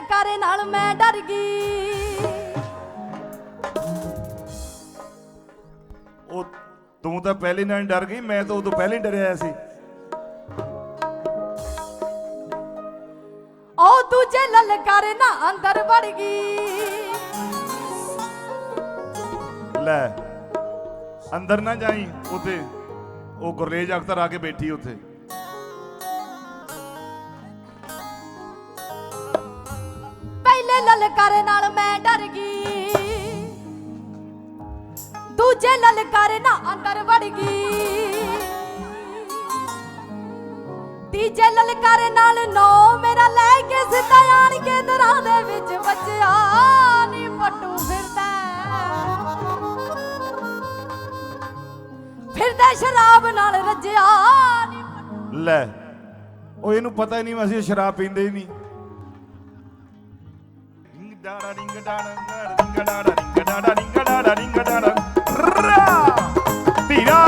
ਲਲਕਾਰੇ ਨਾਲ ਮੈਂ ਡਰ ਗਈ। ਉਹ ਤੂੰ ਤਾਂ ਪਹਿਲੇ ਨਾਲ ਡਰ ਗਈ ਮੈਂ ਤਾਂ ਉਦੋਂ ਪਹਿਲੇ ਡਰਿਆ ਸੀ। ਉਹ ਦੂਜੇ ਲਲਕਾਰੇ ਨਾਲ ਅੰਦਰ ਵੜ ਗਈ। ਲੈ ਅੰਦਰ ਨਾ ਜਾਈ ਉਤੇ ਉਹ ਗੁਰਰੇਜ ਅਖਤਰ ਆ ਕੇ ਬੈਠੀ ਉੱਥੇ। ਲਲਕਾਰੇ ਨਾਲ ਮੈਂ ਡਰ ਗਈ ਦੂਜੇ ਲਲਕਾਰੇ ਨਾਲ ਅੰਦਰ ਵੜ ਗਈ ਤੀਜੇ ਲਲਕਾਰੇ ਨਾਲ ਨੌ ਮੇਰਾ ਲੈ ਕੇ ਸਿੱਧਾ ਆਣ ਕੇ ਦਰਾਂ ਦੇ ਵਿੱਚ ਵੱਜਿਆ ਨੀ ਪੱਟੂ ਫਿਰਦਾ ਫਿਰਦਾ ਸ਼ਰਾਬ ਨਾਲ ਰੱਜਿਆ ਲੈ ਉਹ ਇਹਨੂੰ ਪਤਾ ਹੀ ਨਹੀਂ ਅਸੀਂ ਸ਼ਰਾਬ ਪੀਂਦੇ ਹੀ ਨਹੀਂ ਡਾੜਾ ਰਿੰਗ ਡਾੜਾ ਰਿੰਗ ਡਾੜਾ ਰਿੰਗ ਡਾੜਾ ਰਿੰਗ ਡਾੜਾ ਰਿੰਗ ਡਾੜਾ ਰਾ ਧੀਰਾ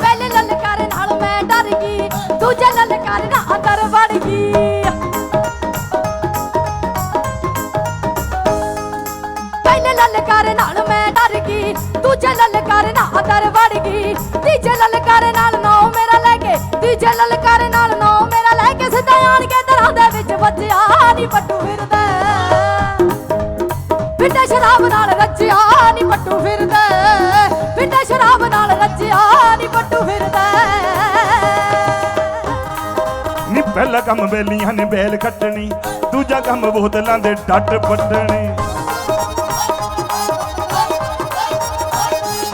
ਪਹਿਲੇ ਲਲਕਾਰੇ ਨਾਲ ਮੈਂ ਡਰ ਗਈ, ਦੂਜੇ ਲਲਕਾਰੇ ਨਾਲ ਦੂਜੇ ਲਲਕਾਰੇ ਨਾਲ ਅੰਦਰ ਵੜ ਗਈ। ਤੀਜੇ ਲਲਕਾਰੇ ਨਾਲ ਨੌ ਮੇਰਾ ਲੈ ਕੇ, ਤੀਜੇ ਲਲਕਾਰੇ ਨਾਲ ਨੌ ਮੇਰਾ ਲੈ ਕੇ ਸਿੱਧਾ ਆਣ ਕੇ ਦਰਾਂ ਦੇ ਵਿੱਚ ਵੱਜਿਆ ਨੀ ਪੱਟੂ ਫਿਰਦਾ। ਫਿੱਟੇ ਸ਼ਰਾਬ ਨਾਲ ਰੱਜਿਆ ਨੀ ਪੱਟੂ ਫਿਰਦਾ। ਫਿੱਟੇ ਸ਼ਰਾਬ ਨਾਲ ਰੱਜਿਆ ਨੀ ਪੱਟੂ ਫਿਰਦਾ। ਨੀ ਪਹਿਲਾ ਕੰਮ ਬੇਲੀਆਂ ਨੇ ਬੇਲ ਖੱਟਣੀ, ਦੂਜਾ ਕੰਮ ਬੋਤਲਾਂ ਦੇ ਡੱਟ ਪੱਟਣੇ।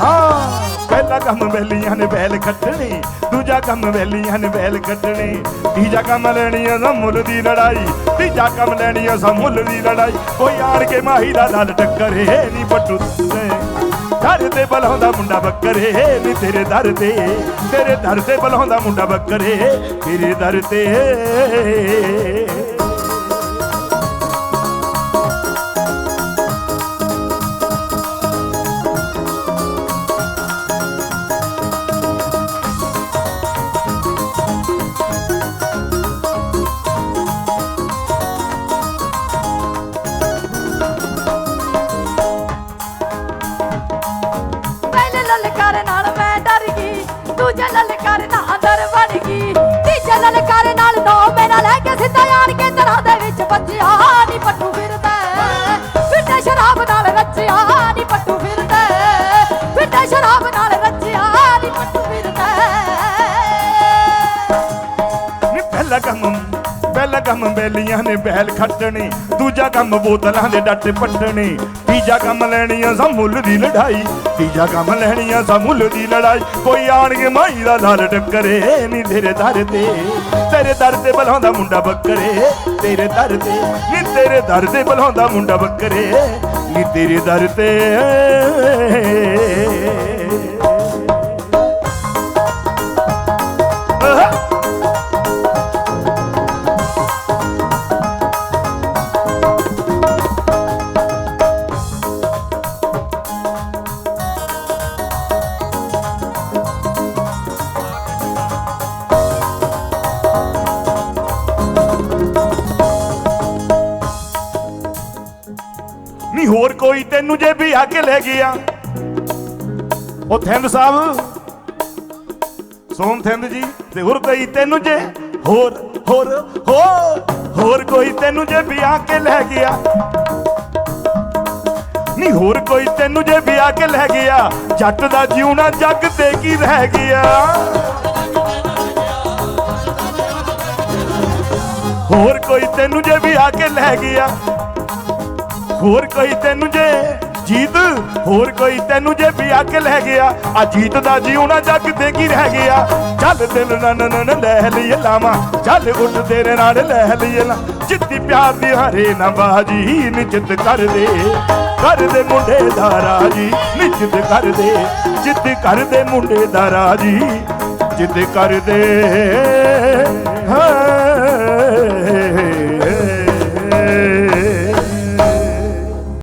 ਹਾਂ, ਪਹਿਲਾ ਕੰਮ ਬੇਲੀਆਂ ਨੇ ਬੈਲ ਖੱਟਣੀ, ਦੂਜਾ ਕੰਮ ਬੇਲੀਆਂ ਨੇ ਬੇਲ ਖੱਟਣੀ, ਤੀਜਾ ਕੰਮ ਲੈਣੀ ਆ ਮੁੱਲ ਦੀ ਲੜਾਈ, ਤੀਜਾ ਕੰਮ ਲੈਣੀ ਆ ਮੁੱਲ ਦੀ ਲੜਾਈ। ਕੋਈ ਆਣ ਕੇ ਮਾਹੀ ਦਾ ਲਾਲ ਟੱਕਰੇ ਨਹੀਂ ਪੱਟੂ ਤੇ ਦਰ ਤੇ ਬਲਹੁੰਦਾ ਮੁੰਡਾ ਬੱਕਰੇ ਨੀ ਤੇਰੇ ਦਰ ਤੇ। ਤੇਰੇ ਦਰ ਤੇ ਬਲਹੁੰਦਾ ਮੁੰਡਾ ਬੱਕਰੇ ਤੇਰੇ ਦਰ ਤੇ। ਦੂਜੇ ਲਲਕਾਰੇ ਨਾਲ ਅੰਦਰ ਵੜ ਗਈ। ਤੀਜੇ ਲਲਕਾਰੇ ਨਾਲ ਨੌ ਮੇਰਾ ਲੈ ਕੇ ਸਿੱਧਾ ਆਣ ਕੇ ਦਰਾਂ ਦੇ ਵਿੱਚ ਵੱਜਿਆ। ਨੀ ਪੱਟੂ ਫਿਰਦਾ। ਫਿੱਟੇ ਸ਼ਰਾਬ ਨਾਲ ਰੱਜਿਆ। ਨੀ ਪੱਟੂ ਫਿਰਦਾ। ਫਿੱਟੇ ਸ਼ਰਾਬ ਨਾਲ ਰੱਜਿਆ। ਨੀ ਪੱਟੂ ਫਿਰਦਾ। ਨੀ ਪਹਿਲਾ ਕੰਮ ਪਹਿਲਾ ਕੰਮ ਬੇਲੀਆਂ ਨੇ ਬਹਿਲ ਖੱਟਣੀ। ਦੂਜਾ ਕੰਮ ਬੋਤਲਾਂ ਦੇ ਡੱਟ ਪੱਟਣੇ। ਤੀਜਾ ਕੰਮ ਲੈਣੀਆਂ ਆ ਮੁੱਲ ਦੀ ਲੜਾਈ, ਤੀਜਾ ਕੰਮ ਲੈਣੀ ਆ ਮੁੱਲ ਦੀ ਲੜਾਈ। ਕੋਈ ਆਣ ਕੇ ਮਾਈ ਦਾ ਨਾਲ ਟੱਕਰੇ, ਨੀ ਤੇਰੇ ਦਰ ਤੇ। ਤੇਰੇ ਦਰ ਤੇ ਬਲਾਉਂਦਾ ਮੁੰਡਾ ਬੱਕਰੇ, ਤੇਰੇ ਦਰ ਤੇ। ਨੀ ਤੇਰੇ ਦਰ ਤੇ ਬਲਾਉਂਦਾ ਮੁੰਡਾ ਬੱਕਰੇ, ਨੀ ਤੇਰੇ ਦਰ ਤੇ। ਨਹੀਂ ਹੋਰ ਕੋਈ ਤੈਨੂੰ ਜੇ ਵੀ ਆ ਕੇ ਲੈ ਗਿਆ ਉਹ ਥਿੰਦ ਸਾਹਿਬ, ਸੋਮ ਥਿੰਦ ਜੀ ਤੇ ਹੋਰ ਕੋਈ ਤੈਨੂੰ ਜੇ ਹੋਰ ਹੋਰ ਹੋਰ ਹੋਰ ਕੋਈ ਤੈਨੂੰ ਜੇ ਵੀ ਆ ਕੇ ਲੈ ਗਿਆ ਨਹੀਂ ਹੋਰ ਕੋਈ ਤੈਨੂੰ ਜੇ ਵੀ ਆ ਕੇ ਲੈ ਗਿਆ ਜੱਟ ਦਾ ਜਿਉਣਾ ਜੱਗ ਤੇ ਕੀ ਰਹਿ ਗਿਆ ਹੋਰ ਕੋਈ ਤੈਨੂੰ ਜੇ ਵੀ ਆ ਕੇ ਲੈ ਗਿਆ ਹੋਰ ਕੋਈ ਤੈਨੂੰ ਜੇ ਜੀਤ, ਹੋਰ ਕੋਈ ਤੈਨੂੰ ਜੇ ਵੀ ਆ ਲੈ ਗਿਆ। ਆ ਜੀਤ ਦਾ ਜਿਉਣਾ ਜੱਗ ਤੇ ਕੀ ਰਹਿ ਗਿਆ। ਚੱਲ ਦਿਲ ਨਨ ਨਨ ਲੈ ਲਈ ਲਾਵਾਂ, ਚੱਲ ਉੱਠ ਤੇਰੇ ਨਾਲ ਲੈ ਲਈ ਲਾ ਜਿੱਤੀ ਪਿਆਰ ਦੀ ਹਰੇ ਨਾ ਬਾਜੀ ਨਿਜਤ ਕਰ ਦੇ। ਕਰ ਮੁੰਡੇ ਦਾ ਰਾਜੀ ਨਿਜਤ ਕਰ ਜਿੱਤ ਕਰਦੇ ਮੁੰਡੇ ਦਾ ਰਾਜੀ ਜਿੱਦ ਕਰ ਦੇ।